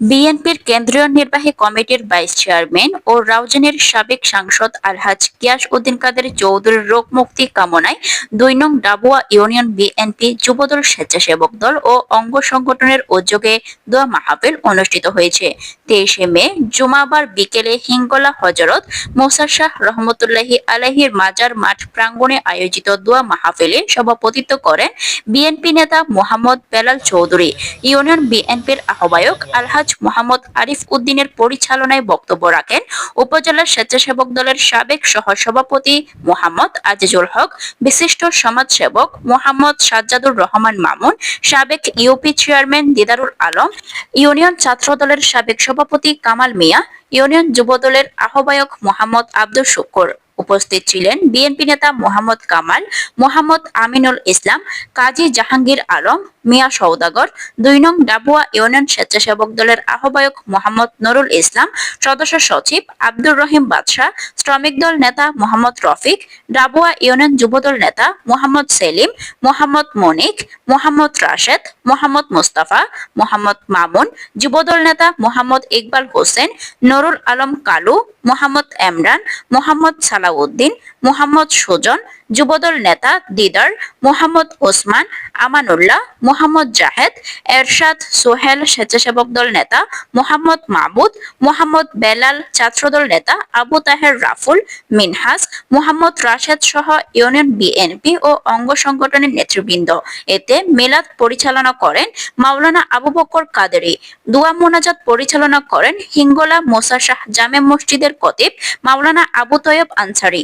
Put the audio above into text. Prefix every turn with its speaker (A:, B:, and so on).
A: বিএনপির কেন্দ্রীয় নির্বাহী কমিটির ভাইস চেয়ারম্যান ও রাউজানের সাবেক সাংসদ আলহাজ গিয়াস উদ্দিন কাদের চৌধুরীর রোগ মুক্তি কামনায় দুই নং ডাবুয়া ইউনিয়ন বিএনপি যুবদল স্বেচ্ছাসেবক দল ও অঙ্গ সংগঠনের উদ্যোগে দোয়া মাহফিল অনুষ্ঠিত হয়েছে। তেইশে মে, জুমাবার বিকেলে হিঙ্গলা হজরত মোসা শাহ রহমতুল্লাহি আলাহির মাজার মাঠ প্রাঙ্গণে আয়োজিত দোয়া মাহফিলে সভাপতিত্ব করেন বিএনপি নেতা মোহাম্মদ বেলাল চৌধুরী। ইউনিয়ন বিএনপির আহ্বায়ক আলহাজ মোহাম্মদ আরিফ উদ্দিনের পরিচালনায় বক্তব্য রাখেন উপজেলা স্বেচ্ছাসেবক দলের সাবেক সহসভাপতি মোহাম্মদ আজিজুল হক, বিশিষ্ট সমাজসেবক মোহাম্মদ সাজ্জাদুর রহমান মামুন, সাবেক UP chairman Didarul Alam, union ছাত্র দলের সাবেক সভাপতি কামাল মিয়া, ইউনিয়ন যুব দলের আহ্বায়ক মোহাম্মদ আব্দুল শুকর। উপস্থিত ছিলেন বিএনপি নেতা মোহাম্মদ কামাল, মোহাম্মদ আমিনুল ইসলাম, কাজী জাহাঙ্গীর আলম মিয়া সওদাগর, দুই নং ডাবুয়া ইউনিয়ন স্বেচ্ছাসেবক দলের আহ্বায়ক মোহাম্মদ নুরুল ইসলাম, সদস্য সচিব আব্দুর রহিম বাদশাহ, শ্রমিক দল নেতা মোহাম্মদ রফিক, ডাবুয়া ইউনিয়ন যুবদল নেতা মোহাম্মদ সেলিম, মোহাম্মদ মনিক, মোহাম্মদ রাশেদ, মোহাম্মদ মুস্তাফা, মোহাম্মদ মামুন, যুবদল নেতা মোহাম্মদ ইকবাল হোসেন, নুরুল আলম কালু, মোহাম্মদ এমরান, মোহাম্মদ সালাউদ্দিন, মোহাম্মদ সুজন, যুবদল নেতা দিদার, মোহাম্মদ ওসমান, আমানুল্লাহ মোহাম্মদ জাহেদ, এরশাদ সোহেল স্বেচ্ছাসেবক দল নেতা মোহাম্মদ মাহমুদ, মোহাম্মদ বেলাল ছাত্রদল নেতা আবু তাহের রাফুল মিনহাস মোহাম্মদ রাশেদ সহ ইউনিয়ন বিএনপি ও অঙ্গ সংগঠনের নেতৃবৃন্দ। এতে মেলাদ পরিচালনা করেন মাওলানা আবু বকর কাদেরি। দুয়া মোনাজাত পরিচালনা করেন হিঙ্গলা মোসা শাহ জামে মসজিদের কতিব মাওলানা আবু তৈয়ব আনসারি।